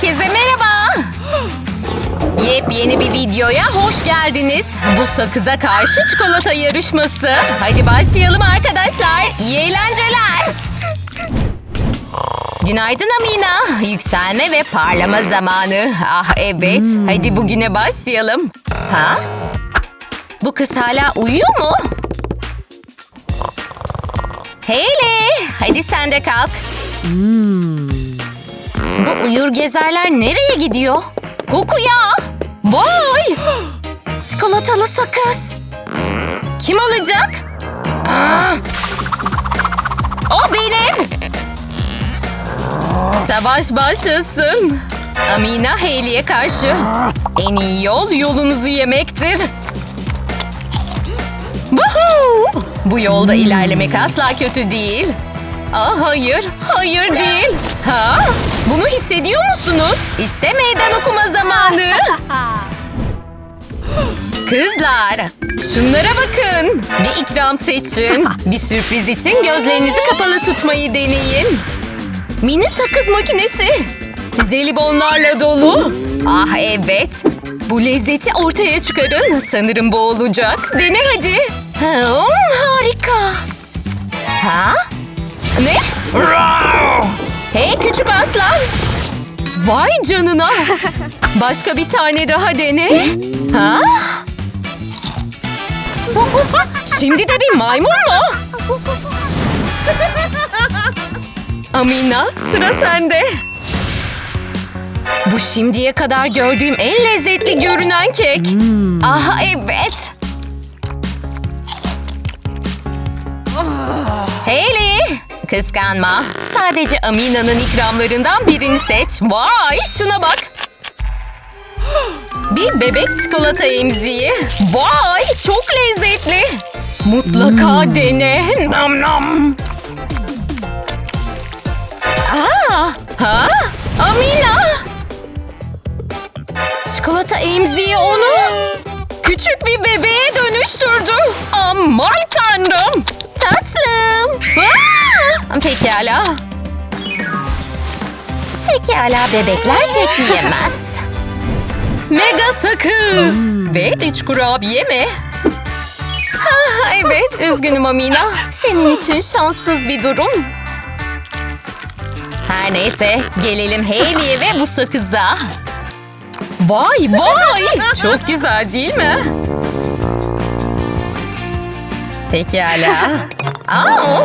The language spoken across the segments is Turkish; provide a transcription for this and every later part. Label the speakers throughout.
Speaker 1: Herkese merhaba. Yepyeni bir videoya hoş geldiniz. Bu sakıza karşı çikolata yarışması. Hadi başlayalım arkadaşlar. İyi eğlenceler. Günaydın Amina. Yükselme ve parlama zamanı. Ah evet. Hadi bugüne başlayalım. Ha? Bu kız hala uyuyor mu? Hayley, hadi sen de kalk. Bu uyur gezerler nereye gidiyor? Kokuya! Vay! Çikolatalı sakız. Kim alacak? Aa! O benim. Savaş başlasın. Amina Hayley'e karşı. En iyi yol yolunuzu yemektir. Bu yolda ilerlemek asla kötü değil. Aa, hayır, hayır değil. Ha? Bunu hissediyor musunuz? İşte meydan okuma zamanı. Kızlar, şunlara bakın. Bir ikram seçin. Bir sürpriz için gözlerinizi kapalı tutmayı deneyin. Mini sakız makinesi. Jelibonlarla dolu. Ah evet. Bu lezzeti ortaya çıkarın. Sanırım bu olacak. Dene hadi. Hmm, harika. Ha? Ne? Hey küçük aslan. Vay canına. Başka bir tane daha dene. Ha? Şimdi de bir maymun mu? Amina sıra sende. Bu şimdiye kadar gördüğüm en lezzetli görünen kek. Aha evet. Hayley! Kıskanma. Sadece Amina'nın ikramlarından birini seç. Vay şuna bak. Bir bebek çikolata emziği. Vay çok lezzetli. Mutlaka dene. Nam nam. Aa, ha? Amina. Çikolata emziği onu küçük bir bebeğe dönüştürdü. Aman tanrım. Tatlım. Aa! Pekala. Pekala bebekler kek yiyemez. Mega sakız. Ve üç kurabiye mi? Ha, evet üzgünüm Amina. Senin için şanssız bir durum. Her neyse gelelim Hayley'e ve bu sakıza. Vay vay çok güzel değil mi? Pekala. Aa,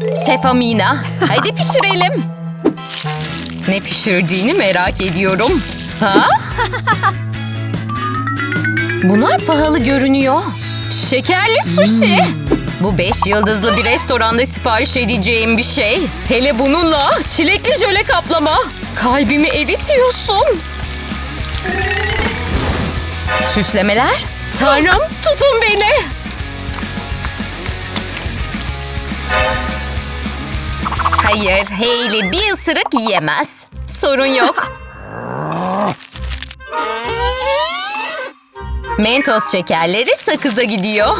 Speaker 1: Şef Amina hadi pişirelim. Ne pişirdiğini merak ediyorum. Ha? Bunlar pahalı görünüyor. Şekerli sushi. Bu beş yıldızlı bir restoranda sipariş edeceğim bir şey. Hele bununla çilekli jöle kaplama. Kalbimi eritiyorsun. Süslemeler? Tanrım tutun beni. Hayır, Hayley bir ısırık yiyemez. Sorun yok. Mentos şekerleri sakıza gidiyor.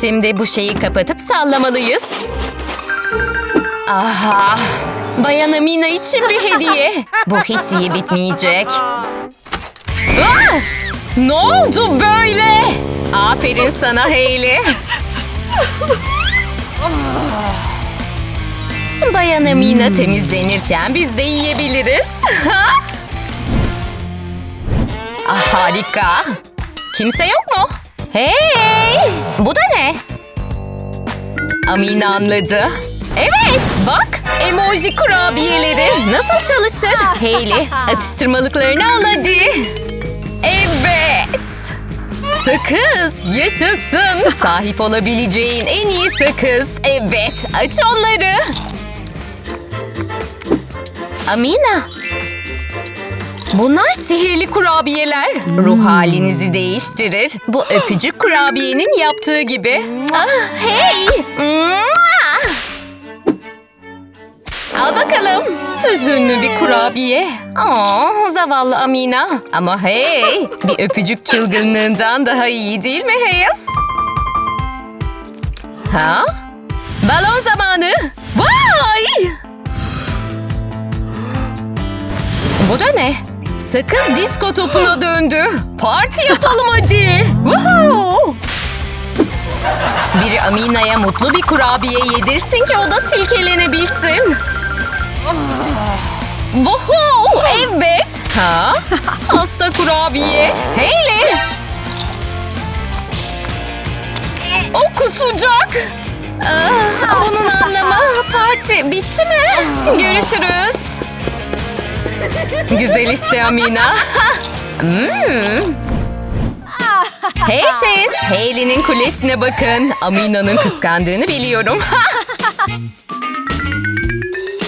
Speaker 1: Şimdi bu şeyi kapatıp sallamalıyız. Aha! Bayan Amina için bir hediye. Bu hiç iyi bitmeyecek. Ah! Ne oldu böyle? Aferin sana Hayley. Bayan Amina temizlenirken biz de yiyebiliriz. Ah, harika. Kimse yok mu? Hey! Bu da ne? Amina anladı. Evet bak emoji kurabiyeleri nasıl çalışır? Hayley atıştırmalıklarını al hadi. Sakız yaşasın. Sahip olabileceğin en iyi sakız. Evet aç onları. Amina. Bunlar sihirli kurabiyeler. Ruh halinizi değiştirir. Bu öpücük kurabiyenin yaptığı gibi. Ah, hey! Al bakalım. Hüzünlü bir kurabiye. Aa, zavallı Amina. Ama hey, bir öpücük çılgınlığından daha iyi değil mi Hayes? Ha? Balon zamanı. Vay! Bu da ne? Sakız disko topuna döndü. Parti yapalım hadi. Woohoo! Biri Amina'ya mutlu bir kurabiye yedirsin ki o da silkelenebilsin. Woohoo! Evet. Ha? Hasta kurabiye. Hayley. O kusacak. Aa, bunun anlamı parti bitti mi? Görüşürüz. Güzel işte Amina. Hmm. Hey siz, Hayley'nin kulesine bakın. Amina'nın kıskandığını biliyorum.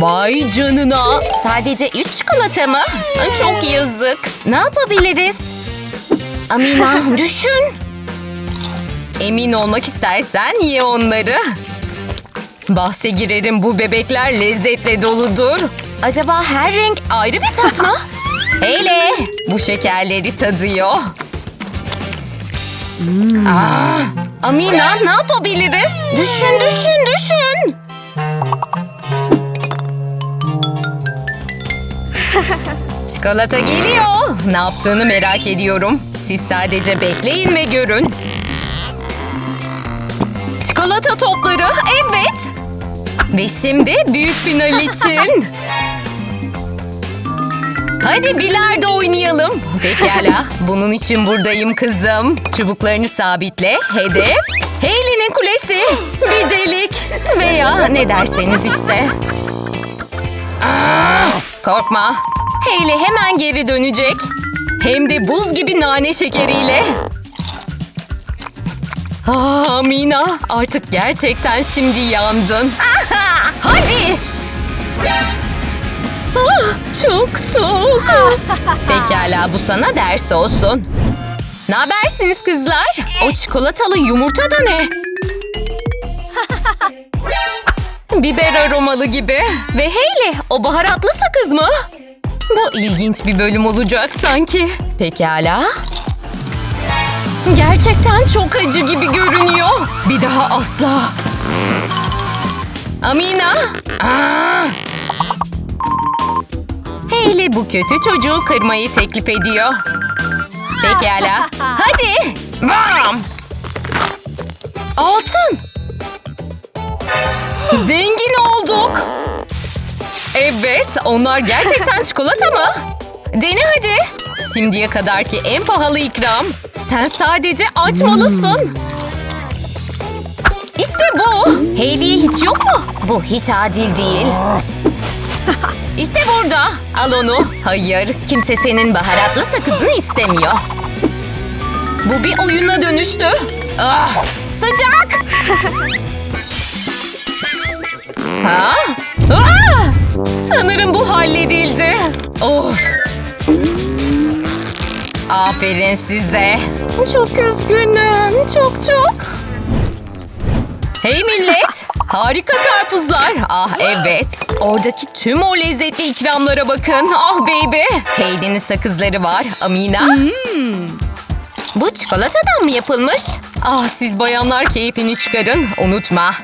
Speaker 1: Vay canına. Sadece üç çikolata mı? Çok yazık. Ne yapabiliriz? Amina düşün. Emin olmak istersen ye onları. Bahse girerim bu bebekler lezzetle doludur. Acaba her renk ayrı bir tat mı? Hele bu şekerleri tadıyor. Aa, Amina ne yapabiliriz? Düşün düşün düşün. Çikolata geliyor. Ne yaptığını merak ediyorum. Siz sadece bekleyin ve görün. Çikolata topları, evet. Ve şimdi büyük final için. Hadi bilardo oynayalım. Pekala, bunun için buradayım kızım. Çubuklarını sabitle. Hedef, Hayley'nin kulesi. Bir delik. Veya ne derseniz işte. Aa, korkma. Hayley hemen geri dönecek. Hem de buz gibi nane şekeriyle. Ah Mina artık gerçekten şimdi yandın. Hadi. Ah, çok soğuk. Pekala bu sana ders olsun. Ne habersiniz kızlar? O çikolatalı yumurta da ne? Biber aromalı gibi. Ve Hayley o baharatlı sakız mı? Bu ilginç bir bölüm olacak sanki. Pekala. Gerçekten çok acı gibi görünüyor. Bir daha asla. Amina. Aa! Bu kötü çocuğu kırmayı teklif ediyor. Pekala. Hadi. Bam. Evet, onlar gerçekten çikolata mı? Dene hadi. Şimdiye kadarki en pahalı ikram. Sen sadece açmalısın. İşte bu. Hayley'e hiç yok mu? Bu hiç adil değil. İşte burada. Al onu. Hayır, kimse senin baharatlı sakızını istemiyor. Bu bir oyuna dönüştü. Ah, sıcak. Ha? Of. Aferin size. Çok üzgünüm. Çok çok. Hey millet. Harika karpuzlar. Ah evet. Oradaki tüm o lezzetli ikramlara bakın. Ah baby. Hayley'nin sakızları var. Amina. Bu çikolatadan mı yapılmış? Ah siz bayanlar keyfini çıkarın. Unutma.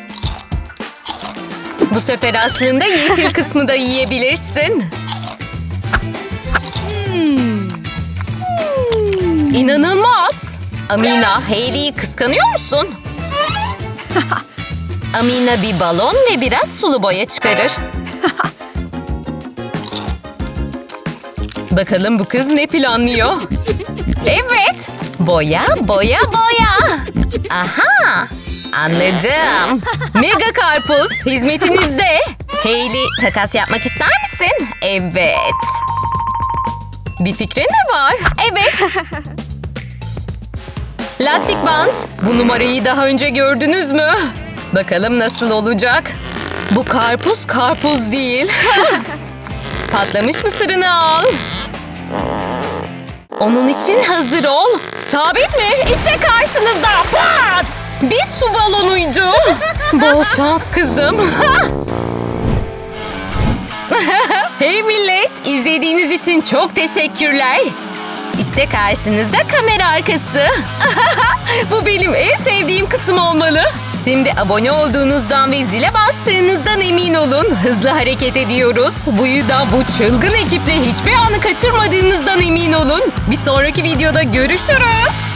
Speaker 1: Bu sefer aslında yeşil kısmı da yiyebilirsin. İnanılmaz. Amina, Hayley'i kıskanıyor musun? Amina bir balon ve biraz sulu boya çıkarır. Bakalım bu kız ne planlıyor? Evet. Boya, boya, boya. Aha. Anladım. Mega karpuz hizmetinizde. Hayley takas yapmak ister misin? Evet. Bir fikrin mi var? Evet. Lastik bant. Bu numarayı daha önce gördünüz mü? Bakalım nasıl olacak? Bu karpuz karpuz değil. Patlamış mısırını al. Onun için hazır ol. Sabit mi? İşte karşınızda. Pat! Bir su balonuydu. Bol şans kızım. hey millet, izlediğiniz için çok teşekkürler. İşte karşınızda kamera arkası. Bu benim en sevdiğim kısım olmalı. Şimdi abone olduğunuzdan ve zile bastığınızdan emin olun. Hızlı hareket ediyoruz. Bu yüzden bu çılgın ekiple hiçbir anı kaçırmadığınızdan emin olun. Bir sonraki videoda görüşürüz.